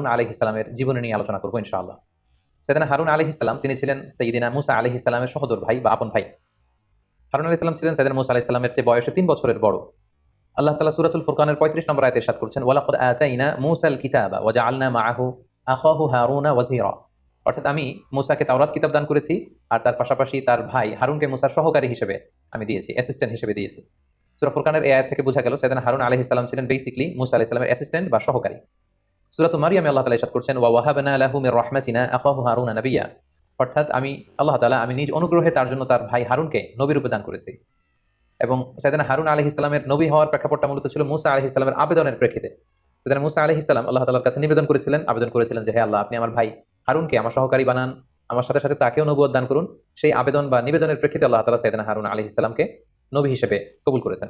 হারুন আলহ ইসলামের জীবনী নিয়ে আলোচনা করব ইনশাআল্লাহ। সেদিন হারুন আলহ ইসলাম তিনি ছিলেন সঈদিনা মুসা আলহ ইসলামের সহদর ভাই বা আপন ভাই। হারুন আলহ ইসলাম ছিলেন সেদিন মুসা আলহ চেয়ে বয়সে তিন বছরের বড়। আল্লাহ তালা সুরাতুল ফুরকানের পঁয়ত্রিশ নম্বর আয়তের সাত করছেন আতাইনা মুসাল কিতাবা ওয়াজা আল্না মাহু আখাহু হারুনা ওয়াজিরা অর্থাৎ আমি মুসাকে তাওরাত কিতাব দান করেছি, আর তার পাশাপাশি তার ভাই হারুনকে মুসার সহকারী হিসেবে আমি দিয়েছি অ্যাসিস্ট্যান্ট হিসেবে দিয়েছি। সুরা ফুরকানের এই আয়াত থেকে বোঝা গেল, সেদিন হারুন আলহ ইসলাম ছিলেন বেসিকলি মুসা আলাহ ইসলামের অ্যাসিস্ট্যান্ট বা সহকারী। সুরাত মারিয়ামে আল্লাহ তালা ইসাদ করছেন, ওয়া ওয়াহাবানা আলাহু মির রহমাতিনা আখাহু হারুনা নবিয়া। অর্থাৎ আমি, আল্লাহ তালা আমি নিজ অনুগ্রহে তার জন্য তার ভাই হারুনকে নবীর রূপে দান করেছি। এবং সেদিন হারুন আলহ ইসলামের নবী হওয়ার প্রেক্ষাপটটা মূলত ছিল মুসা আলহ ইসলামের আবেদনের প্রেক্ষিতে। সেদিন মুসা আলহ ইসলাম আল্লাহ তালার কাছে নিবেদন করেছিলেন, আবেদন করেছিলেন যে, হে আল্লাহ, আপনি আমার ভাই হারুনকে আমার সহকারী বানান, আমার সাথে সাথে তাকেও নবুয় দান করুন। সেই আবেদন বা নিবেদনের প্রেক্ষিতে আল্লাহ তালা সেদিন হারুন আলহ ইসলামকে নবী হিসেবে কবুল করেছেন।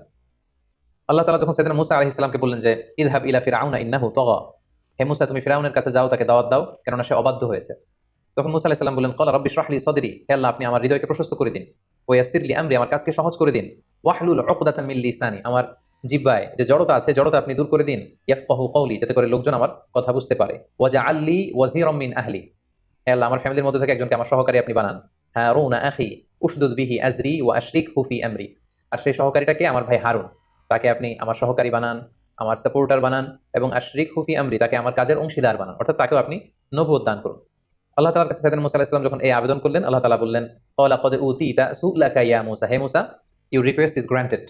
আল্লাহ তালা যখন সেদিন মুসা আলহ ইসলামকে বললেন যে, ইদহাব ইলা ফির আউনা ইন্নাহু তগ। হে মুসা, তুমি ফিরাউনের কাছে যাও, তাকে দাওয়াত দাও, কেননা সে অবাধ্য হয়েছে। তখন মুসা আলাহিসাল্লাম বললেন, কলা রব্বি শাহলি সদরি, হে আল্লাহ, আপনি আমার হৃদয়কে প্রশস্ত করে দিন। ও ইয়াসিরলি আমরি, আমার কাজকে সহজ করে দিন। ওয়াহলুল অকদাতা মিল লিসানি, আমার জিব্বায় যে জড়তা আছে, জড়তা আপনি দূর করে দিন। ইয়াফকাহু কওলি, যাতে করে লোকজন আমার কথা বুঝতে পারে। ওয়াজা আল্লি ওয়াজিরম মিন আহলি, হে আল্লাহ, আমার ফ্যামিলির মধ্যে থেকে একজনকে আমার সহকারী আপনি বানান। হ্যাঁ রৌনা আখি, উসদুদ বিহি আজরি ও আশরিক হুফি আমরি। আর সেই সহকারীটাকে আমার ভাই হারুন, তাকে আপনি আমার সহকারী বানান। আমার সাপোর্টার বানান এবং আশরিক হুফি আমরি তাকে আমার কাজের অংশীদার বানান, অর্থাৎ তাকেও আপনি নবুয় দান করুন। আল্লাহ তালার কাছে সাইদিন মুসা ইসলাম যখন এই আবেদন করলেন, আল্লাহ তালা বললেন কলা কদে উতি ইতা সুলাকা ইয়া Musa. Hey Musa you request is granted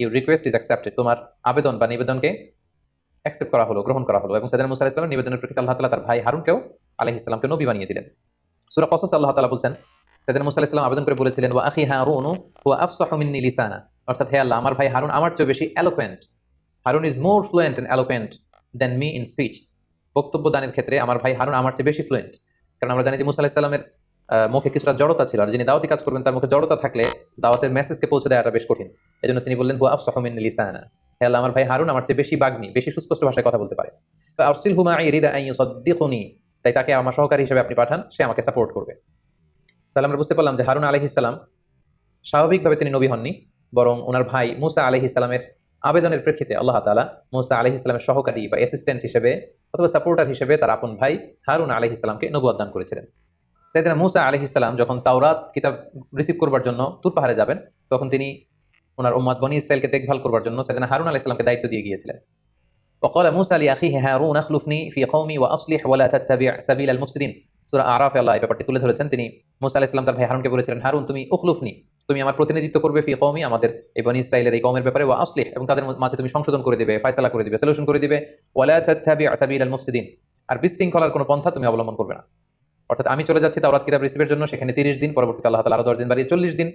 you request is accepted তোমার আবেদন বা নিবেদনকে অ্যাকসেপ্ট করা হলো, গ্রহণ করা হলো এবং সাইদিন মুসা ইসলামের নিবেদনের প্রতি আল্লাহ তালা তার ভাই হারুনকেও আলহ ইসলামকে নবী বানিয়ে দিলেন। সুরা কসস আল্লাহ তালা বলছেন সাইদিন মুসা ইসলাম আবেদন করে বলেছিলেন, ওয়া আখি হারুন ও আফসাহু মিন্নি লিসানা। অর্থাৎ হে আল্লাহ, আমার ভাই হারুন আমার চেয়ে বেশি eloquent Harun is more fluent and eloquent than me in speech বক্তব্য দানের ক্ষেত্রে আমার ভাই হারুন আমার চেয়ে বেশি ফ্লুয়েন্ট কারণ আমরা জানি যে মুসা আলাহিসাল্লামের মুখে কিছুটা জড়তা ছিল আর যিনি দাওয়াতি কাজ করবেন তার মুখে জড়তা থাকলে দাওয়াতের মেসেজকে পৌঁছে দেওয়াটা বেশ কঠিন। এই জন্য তিনি বললেন, হুয়া আফসাহমিন লিসানা। হে আল্লাহ, আমার ভাই হারুন আমার চেয়ে বেশি বাগ্নি বেশি সুস্পষ্ট ভাষায় কথা বলতে পারে। তো আরসিল হুমা ইরিদা আই সদ্দিকুনি তাই তাকে আমার সহকারী হিসেবে আপনি পাঠান, সে আমাকে সাপোর্ট করবে। তাহলে আমরা বুঝতে পারলাম যে হারুন আলহিসাল্লাম স্বাভাবিকভাবে তিনি নবী হননি, বরং ওনার ভাই মুসা আলহিসাল্লামের আবেদনের প্রেক্ষিতে আল্লাহ তালা মুসা আলহ ইসলামের সহকারী বা অ্যাসিস্ট্যান্ট হিসেবে অথবা সাপোর্টার হিসেবে তার আপন ভাই হারুন আলহ ইসলামকে নবুয়াদ দান করেছিলেন সেদিন মুসা আলহ ইসলাম যখন তাওরাত কিতাব রিসিভ করবার জন্য তুর পাহাড়ে যাবেন তখন তিনি ওনার উম্মাদ বনি ইসরায়েলকে দেখভাল করবার জন্য সেদিন হারুন আলহ ইসলামকে দায়িত্ব দিয়ে গিয়েছিলেন وقال موسى لأخيه هارون أخلفني في قومي وأصلح ولا تتبع سبيل المفسدين সূরা আরাফে আল্লাহ এই ব্যাপারটি তুলে ধরেছেন তিনি মুসা আলাইহিস সালাম তার ভাই হারুনকে বলেছিলেন, হারুন, তুমি উখলুফনি। তুমি আমার প্রতিনিধিত্ব করবে ফি কওমি, আমাদের এই বনি ইসরাইলের এই কওমের ব্যাপারে ওয়া আসলে এবং তাদের মাঝে তুমি সংশোধন করে দেবে, ফয়সালা করে দিবে সলিউশন করে দিবে। ওয়ালা তাত্তাবি সাবিল আল মুফসিদিন। আর বিশৃঙ্খলার কোনো পন্থা তুমি অবলম্বন করবে না। অর্থাৎ আমি চলে যাচ্ছি তাওরাত কিতাব রিসিভের জন্য, সেখানে তিরিশ দিন, পরবর্তীতে আল্লাহ তাআলা আরও দশ দিন বাড়িয়ে চল্লিশ দিন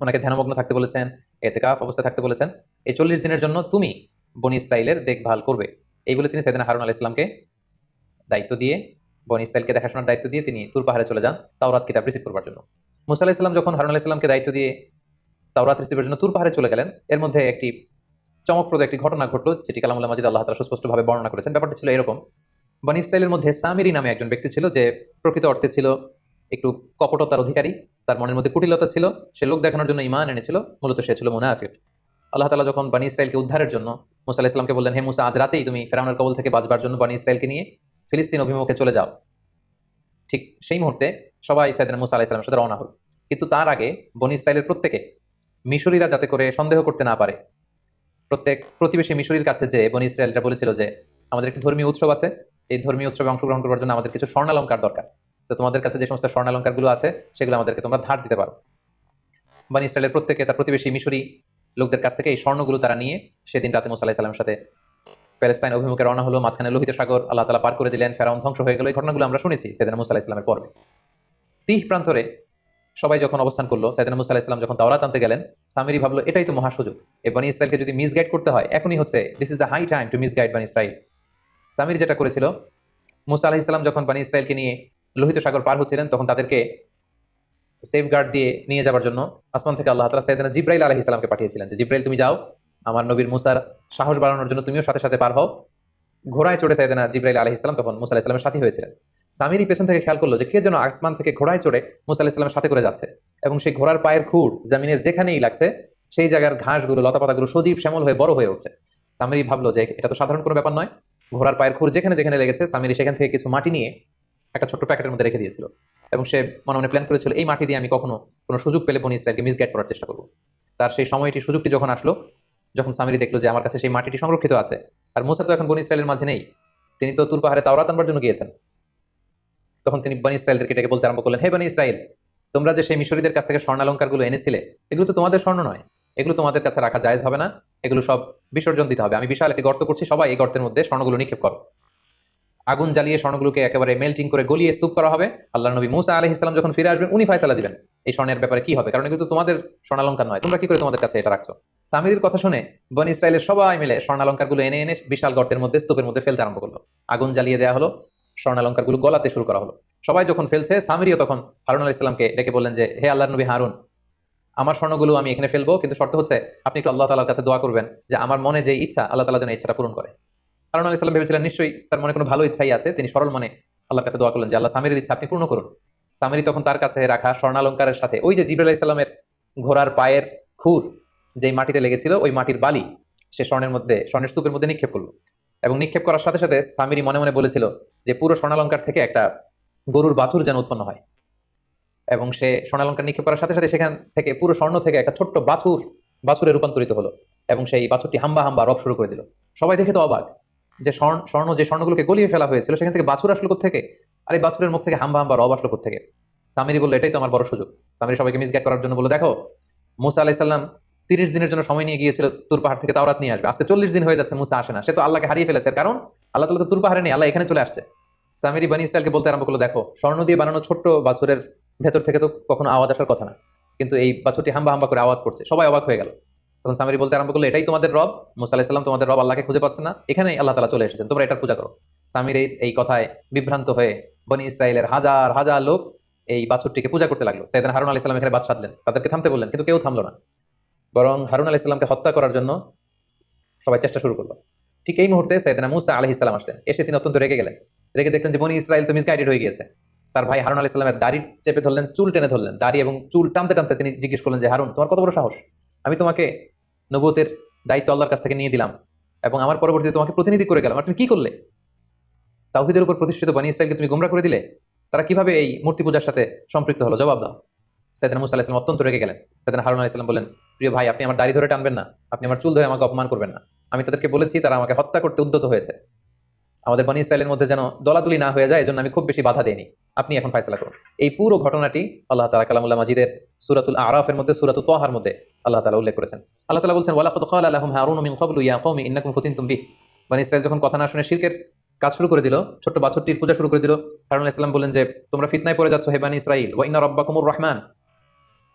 ওনাকে ধ্যানমগ্ন থাকতে বলেছেন, এতেকাফ অবস্থা থাকতে বলেছেন। এই চল্লিশ দিনের জন্য তুমি বনি ইসরাইলের দেখভাল করবে। এই বলে তিনি সেদিন হারুন আলাহ ইসলামকে দায়িত্ব দিয়ে বনি ইসরায়েলকে দেখাশোনার দায়িত্ব দিয়ে তিনি তুর পাহাড়ে চলে যান তাওরাত কিতাব রিসিভ করবার জন্য। মুসা আলাহ ইসলাম যখন হারুন আলাহ ইসলামকে দায়িত্ব দিয়ে তাওরাত রিসিভের জন্য তুর পাহাড়ে চলে গেলেন, এর মধ্যে একটি চমকপ্রদ একটি ঘটনা ঘটলো, যেটি কালামুল্লাহ মাজিদ আল্লাহ তালা সুস্পষ্টভাবে বর্ণনা করেছেন। ব্যাপারটা ছিল এরকম, বনি ইসরায়েলের মধ্যে সামিরি নামে একজন ব্যক্তি ছিল, যে প্রকৃত অর্থে ছিল একটু কপটতার অধিকারী, তার মনের মধ্যে কুটিলতা ছিল, সে লোক দেখানোর জন্য ইমান এনেছিল, মূলত সে ছিল মুনাফিক। আল্লাহ তালা যখন বানী ইসরায়েলকে উদ্ধারের জন্য মুসা আলাহ ইসলামকে বললেন, হে মুসা, আজ রাতেই তুমি ফেরাউনের কবল থেকে বাঁচবার জন্য বানী ইসরায়েলকে নিয়ে ফিলিস্তিন অভিমুখে চলে যাও। ঠিক সেই মুহূর্তে সবাই সাইদিন মুসা আলাহ ইসলামের সাথে রওনা হল। কিন্তু তার আগে বনি ইসরায়েলের প্রত্যেকে মিশরীরা যাতে করে সন্দেহ করতে না পারে। প্রত্যেক প্রতিবেশী মিশরীর কাছে যে বনি ইসরায়েলরা বলেছিল যে, আমাদের একটি ধর্মীয় উৎসব আছে। এই ধর্মীয় উৎসবে অংশগ্রহণ করার জন্য আমাদের কিছু স্বর্ণালঙ্কার দরকার। তো তোমাদের কাছে যে সমস্ত স্বর্ণালঙ্কারগুলো আছে, সেগুলো আমাদেরকে তোমরা ধার দিতে পারো। বানি ইসরায়েলের প্রত্যেকে তার প্রতিবেশী মিশরি লোকদের কাছ থেকে এই স্বর্ণগুলো তারা নিয়ে সেদিন রাতে মুসা আলাহিসাল্লামের সাথে প্যালেস্টাইন অভিমুখে রওনা হলো মাঝখানে লোহিত সাগর। আল্লাহ তালা পার করে দিলেন, ফেরাউন ধ্বংস হয়ে গেল। এই ঘটনাগুলো আমরা শুনেছি সেদিন মুসা আলাহিসামের পর্বে তিহ প্রান্তরে সবাই যখন অবস্থান করল সাইদিন মুসা আলাহিসাম যখন তাওরাত আনতে গেলেন, সামিরি ভাবলো, এটাই তো মহাসুযোগ এই বানি ইসরায়েলকে যদি মিসগাইড করতে হয়, এখনই হচ্ছে this is the high time to misguide বানি ইসরায়েল সামির যেটা করেছিল, মুসা আলাহিসাম যখন বানি ইসরায়েলকে নিয়ে লোহিত সাগর পার হচ্ছিলেন, তখন তাদেরকে সেফ গার্ড দিয়ে নিয়ে যাওয়ার জন্য আসমান থেকে আল্লাহ তালা সাইদিনা জিব্রাইল আলহ ইসলামকে পাঠিয়েছিলেন যে, জিব্রাইল, তুমি যাও। আমার নবীর মুসার সাহস বাড়ানোর জন্য তুমিও সাথে সাথে পার হও। ঘোড়ায় চড়ে সাইদিনা জিব্রাইল আলহ ইসলাম তখন মুসা ইসলামের সাথী হয়েছিলেন। সামিরি পেছন থেকে খেয়াল করল যে কে যেন আসমান থেকে ঘোড়ায় চড়ে মুসা ইসলামের সাথে করে যাচ্ছে এবং সেই ঘোড়ার পায়ের খুঁড় জামিনের যেখানেই লাগছে সেই জায়গার ঘাসগুলো, লতাপাতাগুলো সজীব শ্যামল হয়ে বড় হয়ে উঠছে। সামিরি ভাবলো যে এটা তো সাধারণ কোনো ব্যাপার নয়। ঘোড়ার পায়ের খুঁড় যেখানে যেখানে লেগেছে সামিরি সেখান থেকে কিছু মাটি নিয়ে একটা ছোট্ট প্যাকেটের মধ্যে রেখে দিয়েছিল এবং সে মনে মনে প্ল্যান করেছিল, এই মাটি দিয়ে আমি কখনো কোনো সুযোগ পেলে বনি ইসরায়েলকে মিসগাইড করার চেষ্টা করব। তার সেই সময়টি সুযোগটি যখন আসলো যখন সামিরি দেখল যে আমার কাছে সেই মাটিটি সংরক্ষিত আছে, আর মুসা তো এখন বনি ইসরায়েলের মাঝে নেই, তিনি তো তুর পাহাড়ে তাওরাত আনবার জন্য গিয়েছেন। তখন তিনি বনি ইসরায়েলদেরকে ডেকে বলতে আরম্ভ করলেন, হে বনি ইসরায়েল তোমরা যে সেই মিশরীদের কাছ থেকে স্বর্ণালঙ্কারগুলো এনেছিলে, এগুলো তো তোমাদের স্বর্ণ নয়। এগুলো তোমাদের কাছে রাখা জায়জ হবে না। এগুলো সব বিসর্জন দিতে হবে। আমি বিশাল একটি গর্ত করছি, সবাই এই গর্তের মধ্যে স্বর্ণগুলো নিক্ষেপ করো। আগুন জ্বালিয়ে স্বর্ণগুলোকে একেবারে মেল্টিং করে গলিয়ে স্তূপ করা হবে। আল্লাহ নবী মুসা আলহ ইসলাম যখন ফিরে আসবেন, উনি ফায়সালা দিবেন। এই স্বর্ণের ব্যাপারে কি হবে? কারণ এগুলো তোমাদের স্বর্ণালঙ্কার নয়। তোমরা কি করে তোমাদের কাছে এটা রাখছো? সামিরির কথা শুনে বন ইসরায়েলের সবাই মিলে স্বর্ণালঙ্কারগুলো এনে এনে বিশাল গর্তের মধ্যে, স্তূপের মধ্যে ফেলতে আরম্ভ করল। আগুন জ্বালিয়ে দেওয়া হলো, স্বর্ণালঙ্কারগুলো গলাতে শুরু করা হলো। সবাই যখন ফেলছে সামিরিও তখন হারুন আলাহ ইসলামকে ডেকে বললেন যে, হে আল্লাহ নবী হারুন, আমার স্বর্ণগুলো আমি এখানে ফেলব, কিন্তু শর্ত হচ্ছে আপনি একটু আল্লাহ তালার কাছে দোয়া করবেন যে, আমার মনে যে ইচ্ছা, আল্লাহ তালা যেন ইচ্ছাটা পূরণ করে। হারুন আলাহ ইসলাম ভেবেছিলেন, নিশ্চয়ই তার মনে কোনো ভালো ইচ্ছাই আছে। তিনি সরল মনে আল্লাহর কাছে দোয়া করলেন যে, আল্লাহ সামিরের ইচ্ছা আপনি পূর্ণ করুন। সামিরি তখন তার কাছে রাখা স্বর্ণালঙ্কারের সাথে, ওই যে জিবুল ইসলামের ঘোড়ার পায়ের খুর যেই মাটিতে লেগেছিল, ওই মাটির বালি, সে স্বর্ণের মধ্যে, স্বর্ণের স্তূপের মধ্যে নিক্ষেপ করল। এবং নিক্ষেপ করার সাথে সাথে সামিরি মনে মনে বলেছিল যে, পুরো স্বর্ণালঙ্কার থেকে একটা গরুর বাছুর যেন উৎপন্ন হয়। এবং সে স্বর্ণালঙ্কার নিক্ষেপ করার সাথে সাথে সেখান থেকে পুরো স্বর্ণ থেকে একটা ছোট্ট বাছুর, বাছুরে রূপান্তরিত হলো এবং সেই বাছুরটি হাম্বা হাম্বা রব শুরু করে দিল। সবাই দেখে তো অবাক। যে স্বর্ণ স্বর্ণ, যে স্বর্ণগুলোকে গলিয়ে ফেলা হয়েছিল, সেখান থেকে বাছুর আসলো থেকে আর এই বাছুরের মুখ থেকে হাম্বা হাম্বা রব আসলো থেকে সামিরি বলল, এটাই তো আমার বড় সুযোগ। সামিরি সবাইকে মিসগাইড করার জন্য বলে দেখো, মুসা আলাইসাল্লাম তিরিশ দিনের জন্য সময় নিয়ে গিয়েছিল তুর পাহাড় থেকে, তাওরাত নিয়ে আসবে। আজকে চল্লিশ দিন হয়ে যাচ্ছে মুসা আসে না। সে তো আল্লাহকে হারিয়ে ফেলেছে। কারণ? আল্লাহ তালা তো তুর পাহাড়ে নেই, আল্লাহ এখানে চলে আসছে। সামিরি বানি ইসরায়েলকে বলতে আরম্ভ করল, দেখো, স্বর্ণ দিয়ে বানানো ছোট্ট বাছুরের ভেতর থেকে তো কখনো আওয়াজ আসার কথা না। কিন্তু এই বাছুরটি হাম্বা হাম্বা করে আওয়াজ করছে। সবাই অবাক হয়ে গেল। তখন সামিরি বলতে আরম্ভ করল, এটাই তোমাদের রব, মুসা তোমাদের রব, আল্লাহকে খুঁজে পাচ্ছে না। এখানেই আল্লাহ তালা চলে এসেছেন, তোমরা এটার পূজা করো। সামির এই কথায় বিভ্রান্ত হয়ে বনি ইসরায়েলের হাজার হাজার লোক এই বাছুরটিকে পূজা করতে লাগল। সেদিন হারুন আলাইসাল্লাম এখানে বাদ সাধলেন তাদেরকে থামতে বললেন, কিন্তু কেউ থামলো না। বরং হারুন আলাইসাল্লামকে হত্যা করার জন্য সবাই চেষ্টা শুরু করল। ঠিক এই মুহূর্তে সৈয়দনা মুসা আলহ ইসলাম আসলেন। এসে তিনি অত্যন্ত রেগে গেলেন। রেগে দেখলেন যে বনি ইসরায়েল তো মিসগাইডেড হয়ে গিয়েছে। তার ভাই হারুন আলাহ ইসলামের দাড়ি চেপে ধরলেন, চুল টেনে ধরলেন। দাড়ি এবং চুল টানতে টানতে তিনি জিজ্ঞেস করলেন যে, হারুন, তোমার কত বড় সাহস? আমি তোমাকে নবতের দায়িত্ব আল্লাহর কাছ থেকে নিয়ে দিলাম এবং আমার পরবর্তীতে তোমাকে প্রতিনিধি করে গেলাম। আর তুমি কী করলে? তাহিদের উপর প্রতিষ্ঠিত বানী ইসরায়েলকে তুমি গুমরা করে দিলে? তারা কীভাবে এই মূর্তি পূজার সাথে সম্পৃক্ত হলো? জবাব দাও। সেদিন মুসা আলাহিসাম অত্যন্ত রেগে গেলেন। সেদিন হারুন আলাইসালাম বলেন প্রিয় ভাই, আপনি আমার দাড়ি ধরে টানবেন না। আপনি আমার চুল ধরে আমাকে অপমান করবেন না। আমি তাদেরকে বলেছি, তারা আমাকে হত্যা করতে উদ্যত হয়েছে। আমাদের বানী ইসরায়েলের মধ্যে যেন দলাদলি না হয়ে যায়, এজন্য আমি খুব বেশি বাধা দিইনি। আপনি এখন ফাইসলা করুন। এই পুরো ঘটনাটি আল্লাহ তালা কালামুল্লাহ মাজিদের সুরাতুল আরাফের মধ্যে সুরাতুল তোহার মধ্যে আল্লাহ তালা উল্লেখ করেছেন। আল্লাহ তালা বলছেন ওয়ালাফত খাল আলহম হারুন ইন্নাকুম ফতিন তুমি বানী ইসরায়েল যখন কথা না শুনে শিরকের কাজ শুরু করে দিল, ছোট্ট বাছরটির পূজা শুরু করে দিল, হারুন ইসলাম বলেন যে, তোমরা ফিতনায় পড়ে যাচ্ছ হেবানি ইসরাইল ওয়া ইন্না রব্বাকুমুর রহমান।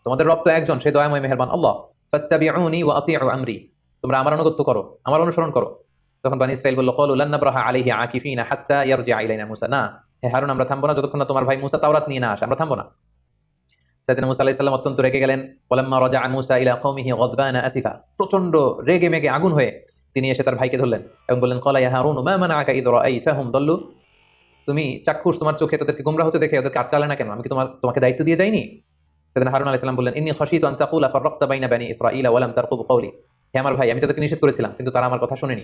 তোমাদের রব একজন সেই দয়াময় মেহরবান আল্লাহ। ফাত্তাবিউনি ওয়া আতিউ আমরি। তোমরা আমার অনুগত্য করো, আমার অনুসরণ করো। তখন বানি ইসরাইল বলল, কল উল্লান নাবরাহা আলাইহি আকিফিনা হাত্তা ইয়ারজিআ ইলাইনা মুসা। না, হে হারুন, আমরা থামবো না যতক্ষণ না তোমার ভাই মুসা তাওরাত নিয়ে না আসে, আমরা থামবো না। সাইদিন মুসা আলাইহিস সালাম অত্যন্ত রেগে গেলেন। ওয়ালাম্মা রাজা মুসা ইলা কওমিহি গদবানা আসিফা। প্রচণ্ড রেগে মেগে আগুন হয়ে তিনি এসে তার ভাইকে ধরলেন এবং বললেন, কলা ইয়া হারুন, মা মানাআকা ইদ রাআইতাহুম দাল্লু? তুমি চাক্ষুষ, তোমার চোখে তাদেরকে গোমরা হতে দেখে ওদেরকে আটকালে না কেন? আমি কি তোমার, তোমাকে দায়িত্ব দিয়ে যাইনি? সেদিন হারুন আলাইহিস সালাম বললেন, ইন্নী খাশিতু আন তাকুলা ফাররাকতা বাইনা বানি ইসরাঈলা ওয়া লাম তারকুব কওলি। হে আমার ভাই, আমি তাদেরকে নিষেধ করেছিলাম, কিন্তু তারা আমার কথা শুনেনি।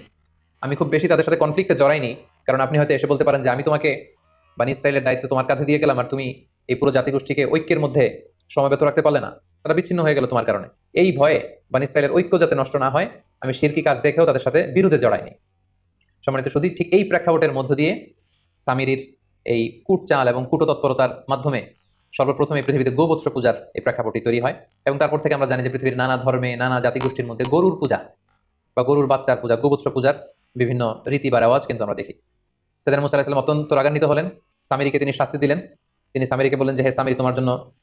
আমি খুব বেশি তাদের সাথে কনফ্লিক্টে জড়াইনি, কারণ আপনি হয়তো এসে বলতে পারেন যে আমি তোমাকে বানি ইসরায়েলের দায়িত্ব তোমার কাছে দিয়ে গেলাম আর তুমি এই পুরো জাতিগোষ্ঠীকে ঐক্যের মধ্যে সময়বেত রাখতে পারলে না। তারা বিচ্ছিন্ন হয়ে গেল তোমার কারণে। এই ভয়ে বানি ইসরায়েলের ঐক্য যাতে নষ্ট না হয়, আমি শিরকি কাজ দেখেও তাদের সাথে বিরুদ্ধে জড়াইনি। সম্মানিত শুধু ঠিক এই প্রেক্ষাপটের মধ্য দিয়ে সামিরির এই কুটচাল এবং কুটতৎপরতার মাধ্যমে সর্বপ্রথম এই পৃথিবীতে গোবৎস পূজার এই প্রেক্ষাপটটি তৈরি হয় এবং তারপর থেকে আমরা জানি যে পৃথিবীর নানা ধর্মে, নানা জাতিগোষ্ঠীর মধ্যে গরুর পূজা বা গরুর বাচ্চার পূজা গোবৎস পূজার বিভিন্ন রীতি বা রেওয়াজ কিন্তু আমরা দেখি। সেদিন মুসা আলাহিসাম অত্যন্ত রাগান্বিত হলেন। সামিরিকে তিনি শাস্তি দিলেন। তিনি সামিরিকে বললেন যে, হে সামিরি, তোমার জন্য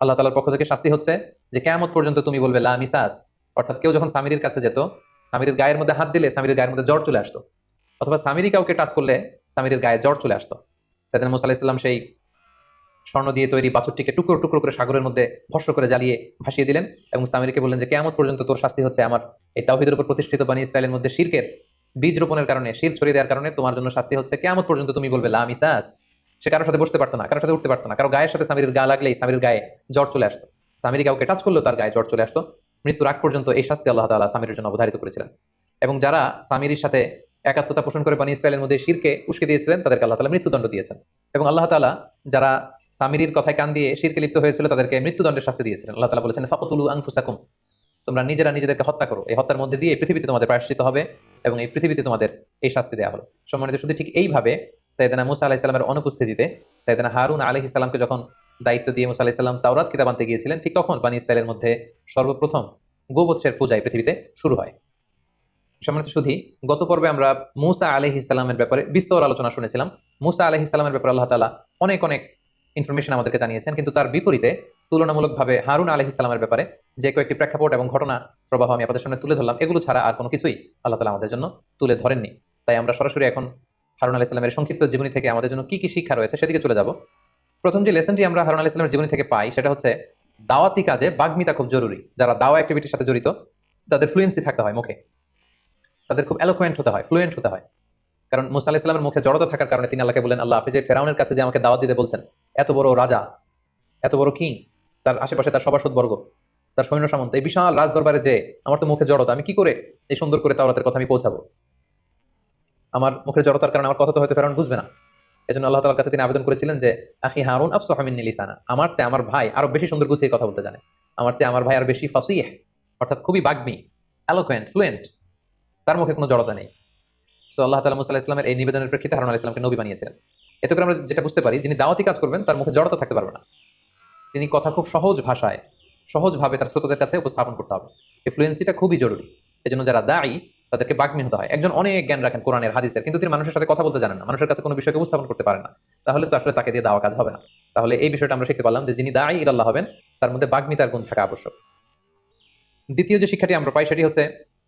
আল্লাহ তালার পক্ষ থেকে শাস্তি হচ্ছে যে কেমন পর্যন্ত তুমি বলবে, লা মিসাস। অর্থাৎ কেউ যখন সামিরির কাছে যেত, সামিরির গায়ের মধ্যে হাত দিলে সামিরির গায়ের মধ্যে জ্বর চলে আসতো। অথবা সামিরি কাউকে টাচ করলে সামিরির গায়ে জ্বর চলে আসতো। সেদিন মুসা আলাহিসাল্লাম সেই স্বর্ণ দিয়ে তৈরি বাছুরটিকে টুকরো টুকরো করে সাগরের মধ্যে ভস্য করে জ্বালিয়ে ভাসিয়ে দিলেন এবং সামিরিকে বললেন যে কেমন পর্যন্ত তোর শাস্তি হচ্ছে আমার। এই তাহিদের উপর প্রতিষ্ঠিত বানী ইসরায়েলের মধ্যে শিরকের বীজ রোপণের কারণে শির ছড়িয়ে দেওয়ার কারণে তোমার জন্য শাস্তি হচ্ছে কেমন পর্যন্ত তুমি বলবে, লা মিসাস। সে কারোর সাথে বসতে পারতো না, কারোর সাথে উঠতে পারতো না। কারও গায়ের সাথে সামিরের গা লাগলেই সামিরের গায়ে জ্বর চলে আসতো। স্বামীর কাউকে টাচ করলেও তার গায়ে জ্বর চলে আসতো। মৃত্যুর আগ পর্যন্ত এই শাস্তি আল্লাহ তালা সামিরের জন্য অবধারিত করেছিলেন। এবং যারা সামিরির সাথে একাত্মতা পোষণ করে বানি ইসরায়েলের মধ্যে শিরকে উস্কে দিয়েছিলেন, তাদেরকে আল্লাহ তালা মৃত্যুদণ্ড দিয়েছেন। এবং আল্লাহ তালা যারা স্বামীর কথায় কান দিয়ে শিরকে লিপ্ত হয়েছিল, তাদেরকে মৃত্যুদণ্ডের শাস্তি দিয়েছিলেন। আল্লাহ তালা বলেছেন, ফাকুতুলু আংফুসাকুম তোমরা নিজেরা নিজেদেরকে হত্যা করো। এই হত্যার মধ্যে দিয়ে পৃথিবীতে তোমাদের প্রায়শ্চিত হবে। এবং এই পৃথিবীতে তোমাদের এই শাস্তি দেওয়া হলো। সম্মানিত শুধু ঠিক এইভাবে সাইদানা মুসা আলাহ ইসলামের অনুপস্থিতিতে সাইদানা হারুন আলহ ইসলামকে যখন দায়িত্ব দিয়ে মুসা আলাহ ইসলাম তাওরাত কিতাব আনতে গিয়েছিলেন, ঠিক তখন বানি ইসরায়েলের মধ্যে সর্বপ্রথম গোবৎসের পূজা এই পৃথিবীতে শুরু হয়। সম্মানিত শুধু গত পর্বে আমরা মুসা আলহ ইসলামের ব্যাপারে বিস্তর আলোচনা শুনেছিলাম। মুসা আলহ ইসলামের ব্যাপারে আল্লাহ তালা অনেক অনেক ইনফরমেশন আমাদেরকে জানিয়েছেন, কিন্তু তার বিপরীতে তুলনামূলকভাবে হারুন আলহ ইসলামের ব্যাপারে যে কয়েকটি প্রেক্ষাপট এবং ঘটনা প্রবাহ আমি আপনাদের সামনে তুলে ধরলাম, এগুলো ছাড়া আর কোনো কিছুই আল্লাহ তালা আমাদের জন্য তুলে ধরেননি। তাই আমরা সরাসরি এখন হারুন আলাহ ইসলামের সংক্ষিপ্ত জীবনী থেকে আমাদের জন্য কি কি শিক্ষা রয়েছে সেদিকে চলে যাব। প্রথম যে লেসনটি আমরা হারুন আলাহ ইসলামের জীবনী থেকে পাই সেটা হচ্ছে, দাওয়াতি কাজে বাগ্মিতা খুব জরুরি। যারা দাওয়া অ্যাক্টিভিটির সাথে জড়িত, তাদের ফ্লুয়েন্সি থাকতে হয় মুখে। তাদের খুব এলোকুয়েন্ট হতে হয় ফ্লুয়েন্ট হতে হয়। কারণ মুসা আলাহ ইসলামের মুখে জড়তা থাকার কারণে তিনি আল্লাহকে বলেন আল্লাহ, আপনি যে ফেরাউনের কাছে যে আমাকে দাওয়াত দিতে বলছেন, এত বড় রাজা, এত বড় কিং তার আশেপাশে তার সভাসদ বর্গ তার সৈন্য সামন্ত, এই বিশাল রাজ দরবারে যে আমার তো মুখে জড়তা, আমি কি করে এই সুন্দর করে তাওরাতের কথা আমি পৌঁছাবো? আমার মুখের জড়তার কারণে আমার কথা তো হয়তো ফেরাউন বুঝবে না। এই জন্য আল্লাহ তালার কাছে তিনি আবেদন করেছিলেন যে, আখি হারুন আফসহামিন লিসানা। আমার চেয়ে আমার ভাই আরও বেশি সুন্দর গুছিয়ে কথা বলতে জানে। আমার চেয়ে আমার ভাই আরও বেশি ফাসিহ, অর্থাৎ খুবই বাগ্মী অ্যালোকোয়েন্ট ফ্লুয়েন্ট তার মুখে কোনো জড়তা নেই। সো আল্লাহ তালা মুসাল্লাহ ইসলামের এই নিবেদনের প্রেক্ষিতে হারুন আলাহ ইসলামকে নবী বানিয়েছিলেন। এতে করে আমরা যেটা বুঝতে পারি, যিনি দাওয়াতি কাজ করবেন, তার মুখে জড়তা থাকতে পারবে না। তিনি কথা খুব সহজ ভাষায়, সহজভাবে তার শ্রোতাদের কাছে উপস্থাপন করতে হবে। এই ফ্লুয়েন্সিটা খুবই জরুরি। এজন্য যারা দায়ী, তাদেরকে বাগ্মী হতে হয়। একজন অনেক জ্ঞান রাখেন কোরআনের, হাদিসের, কিন্তু তিনি মানুষের সাথে কথা বলতে জানেন না। মানুষের কাছে কোনো বিষয়কে উপস্থাপন করতে পারে না। তাহলে তো আসলে তাকে দিয়ে দেওয়া কাজ হবে না। তাহলে এই বিষয়টা আমরা শিখতে পারলাম যে যিনি দায়ী ইরাল্লাহ হবেন, তার মধ্যে বাগ্মিতার গুণ থাকা আবশ্যক। দ্বিতীয় যে শিক্ষাটি আমরা পাই সেটি হচ্ছে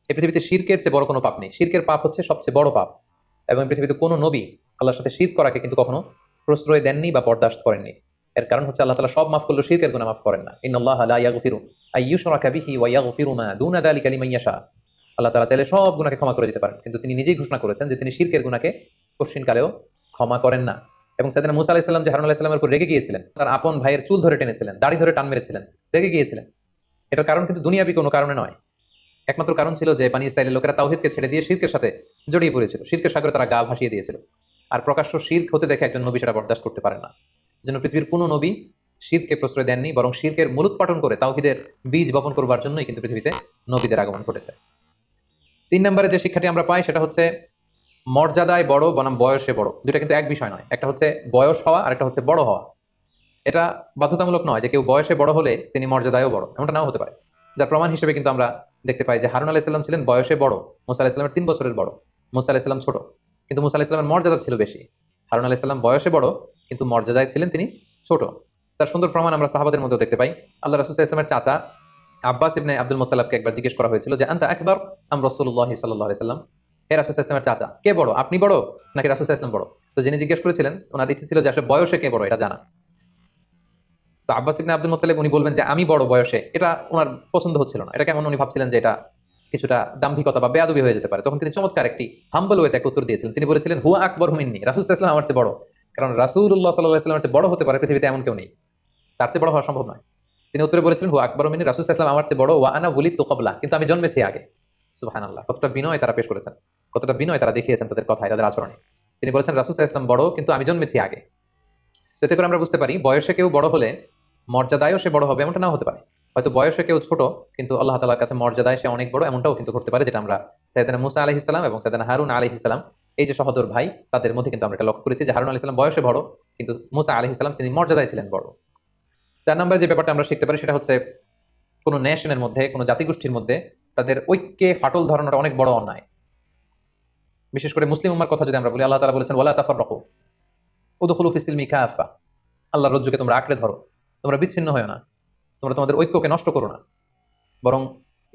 এই পৃথিবীতে শির্কের চেয়ে বড় কোনো পাপ নেই। শির্কের পাপ হচ্ছে সবচেয়ে বড় পাপ। এবং পৃথিবীতে কোনো নবী আল্লাহর সাথে শির করাকে কিন্তু কখনো প্রশ্রয় দেননি বা বরদাস্ত করেননি। এর কারণ হচ্ছে আল্লাহ তালা সব মাফ করলেও শিরকের গুণা মাফ করেন না। ইন আল্লাহ ইয়াগফিরু আইয়ুশরাকা বিহি ওয়া ইয়াগফিরু মা দুনা যালিকা লিমান ইয়াশা। আল্লাহ তাআলা চাইলে সব গুনাহকে ক্ষমা করে দিতে পারেন, কিন্তু তিনি নিজেই ঘোষণা করেছেন যে তিনি শিরকের গুনাহকে কঠিনকালেও ক্ষমা করেন না। এবং সেদিন মুসা আলাইহিস সালাম যে হারুন আলাইহিস সালামের উপর রেগে গিয়েছিলেন, তার আপন ভাইয়ের চুল ধরে টেনেছিলেন, দাড়ি ধরে টান মেরেছিলেন, রেগে গিয়েছিলেন। এটার কারণ কিন্তু দুনিয়াবি কোনো কারণে নয়। একমাত্র কারণ ছিল যে পানি ইসরায়েলের লোকেরা তাওহিদকে ছেড়ে দিয়ে শিরকের সাথে জড়িয়ে পড়েছিল। শিরকের সাগরে তারা গা ভাসিয়ে দিয়েছিল। আর প্রকাশ্য শির্ক হতে দেখে একজন নবী সেটা বরদাস্ত করতে পারে না। যেন পৃথিবীর কোনো নবী শিরকে প্রশ্রয় দেননি, বরং শিরকের মূলোৎপাটন করে তাওহিদের বীজ বপন করবার জন্যই কিন্তু পৃথিবীতে নবীদের আগমন ঘটেছে। তিন নম্বরে যে শিক্ষাটি আমরা পাই সেটা হচ্ছে মর্যাদায় বড় বনাম বয়সে বড়। দুটা কিন্তু এক বিষয় নয়। একটা হচ্ছে বয়স হওয়া, আর একটা হচ্ছে বড় হওয়া। এটা বাধ্যতামূলক নয় যে কেউ বয়সে বড় হলে তিনি মর্যাদায়ও বড়। এমনটা নাও হতে পারে। যার প্রমাণ হিসেবে কিন্তু আমরা দেখতে পাই যে হারুন আলাইসাল্লাম ছিলেন বয়সে বড়, মুসা আলাইসাল্লামের তিন বছরের বড়, মুসা আলাইসাল্লাম ছোট। কিন্তু মুসা আলাইসাল্লামের মর্যাদা ছিল বেশি। হারুন আলাইসাল্লাম বয়সে বড় কিন্তু মর্যাদায় ছিলেন তিনি ছোট। তার সুন্দর প্রমাণ আমরা সাহাবাদের মধ্যে দেখতে পাই। আল্লাহ রাসুল ইসলামের চাচা আব্বাস ইবনে আব্দুল মোত্তালাবকে একবার জিজ্ঞেস করা হয়েছিল যে, আন্তা একবার আম রসুল্লাহ সাল্লাহ সাল্লাম হে রাসুল ইসলামের চাচা। কে বড়? আপনি বড়? নাকি রাসুল ইসলাম বড়? তো যিনি জিজ্ঞেস করেছিলেন, ওনার ইচ্ছে ছিল যে আসলে বয়সে কে বড়, এটা জানা। তো আব্বাস ইবনে আব্দুল মোত্তালেব উনি বলবেন যে, আমি বড় বয়সে। এটা ওনার পছন্দ হচ্ছিল না। এটা কেমন উনি ভাবছিলেন যে, এটা কিছুটা দাম্ভিকতা বা বেয়াদবি হয়ে যেতে পারে। তখন তিনি চমৎকার একটি হাম্বল ওয়েতে একটা উত্তর দিয়েছিলেন। তিনি বলেছিলেন, হুয়া আকবর হুমিননি রাসুল ইসলাম আমার চেয়ে বড়। কারণ রাসুল্লাহ সাল্লাহ ইসলামের চেয়ে বড় হতে পারে পৃথিবীতে এমন কেউ নেই। তার চেয়ে বড় হওয়া সম্ভব নয়। তিনি উত্তরে বলেছিলেন, হুয়া আকবর হুমিনী রাসুল ইসলাম আমার চেয়ে বড়, ওয়া আনা বলি তোকবলা কিন্তু আমি জন্মেছি আগে। সুবাহান আল্লাহ কতটা বিনয় তারা পেশ করেছেন। কতটা বিনয় তারা দেখিয়েছেন তাদের কথায়, তাদের আচরণে। তিনি বলেছেন, রাসুল ইসলাম বড়, কিন্তু আমি জন্মেছি আগে। তো এতে করে আমরা বুঝতে পারি, বয়সে কেউ বড় হলে মর্যাদায়ও সে বড় হবে, এমনটা নাও হতে পারে। হয়তো বয়সে কেউ ছোট, কিন্তু আল্লাহ তালার কাছে মর্যাদায় সে অনেক বড়, এমনটাও কিন্তু করতে পারে, যেটা আমরা সৈয়দানা মুসা আলহ ইসলাম এবং সৈয়দানা হারুন আলহ ইসলাম এই যে সহদর ভাই, তাদের মধ্যে কিন্তু আমরা এটা লক্ষ্য করেছি যে হারুন আলহ ইসলাম বয়সে বড়, কিন্তু মুসা আলহ ইসলাম তিনি মর্যাদায় ছিলেন বড়। চার নম্বরে যে ব্যাপারটা আমরা শিখতে পারি সেটা হচ্ছে কোনো নেশনের মধ্যে, কোনো জাতিগোষ্ঠীর মধ্যে তাদের ঐক্যে ফাটল ধরানোটা অনেক বড় অন্যায়। বিশেষ করে মুসলিম উম্মার কথা যদি আমরা বলি, আল্লাহ তালা বলেছেন ওলা তাফার রকম উদুল ফিসিল মিকা আফা আল্লাহ রজ্জুকে তোমরা আঁকড়ে ধরো, তোমরা বিচ্ছিন্ন হয় না, তোমরা তোমাদের ঐক্যকে নষ্ট করো না। বরং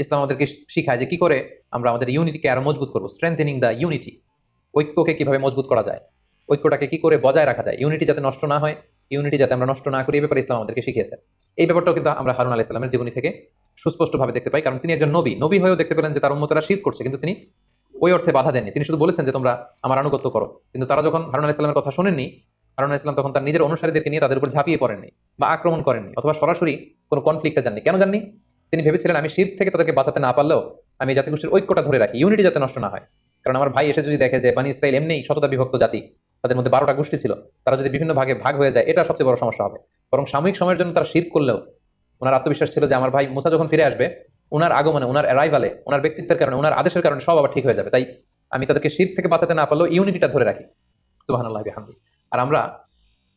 ইসলাম আমাদেরকে শিখায় যে কি করে আমরা আমাদের ইউনিটিকে আরও মজবুত করব স্ট্রেংথেনিং দ্য ইউনিটি ঐক্যকে কীভাবে মজবুত করা যায়? ঐক্যটাকে কি করে বজায় রাখা যায়? ইউনিটি যাতে নষ্ট না হয়, ইউনিটি যাতে আমরা নষ্ট না করি, এই ব্যাপারে ইসলাম আমাদেরকে শিখিয়েছে এই ব্যাপারটাও কিন্তু আমরা হারুন আলাহ ইসলামের জীবনী থেকে সুস্পষ্টভাবে দেখতে পাই, কারণ তিনি একজন নবী। নবী হয়েও দেখতে পেলেন যে তার উন্মতরা শীত করছে, কিন্তু তিনি ওই অর্থে বাধা দেননি। তিনি শুধু বলেছেন যে, তোমরা আমার আনুগত্য করো। কিন্তু তারা যখন হারুন আলাহ ইসলামের কথা শোনেননি, হারুন ইসলাম তখন তার নিজের অনুসারীদেরকে নিয়ে তাদের উপর ঝাঁপিয়ে পড়েননি বা আক্রমণ করেননি অথবা সরাসরি কোনো কনফ্লিক্টে যাননি। কেন জাননি তিনি ভেবেছিলেন, আমি শীত থেকে তাদেরকে বাঁচাতে না পারলেও আমি জাতিগোষ্ঠীর ঐক্যটা ধরে রাখি, ইউনিটি যাতে নষ্ট না হয়। কারণ আমার ভাই এসে যদি দেখে যে বানি ইসরায়েল এমনি শততা বিভক্ত জাতি, তাদের মধ্যে বারোটা গোষ্ঠী ছিল, তারা যদি বিভিন্ন ভাগে ভাগ হয়ে যায়, এটা সবচেয়ে বড় সমস্যা হবে। বরং সাময়িক সময়ের জন্য তারা শির করলেও ওনার আত্মবিশ্বাস ছিল যে আমার ভাই মুসা যখন ফিরে আসবে ওনার আগমনে ওনার অ্যারাইভালে ওনার ব্যক্তিত্বের কারণে ওনার আদেশের কারণে সব আবার ঠিক হয়ে যাবে। তাই আমি তাদেরকে শির থেকে বাঁচাতে না পারলেও ইউনিটিটা ধরে রাখি। সুবাহ আল্লাহ হামদি আর আমরা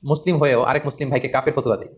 মুসলিম হয়েও আরেক মুসলিম ভাইকে কাফের ফতুয়া দিই।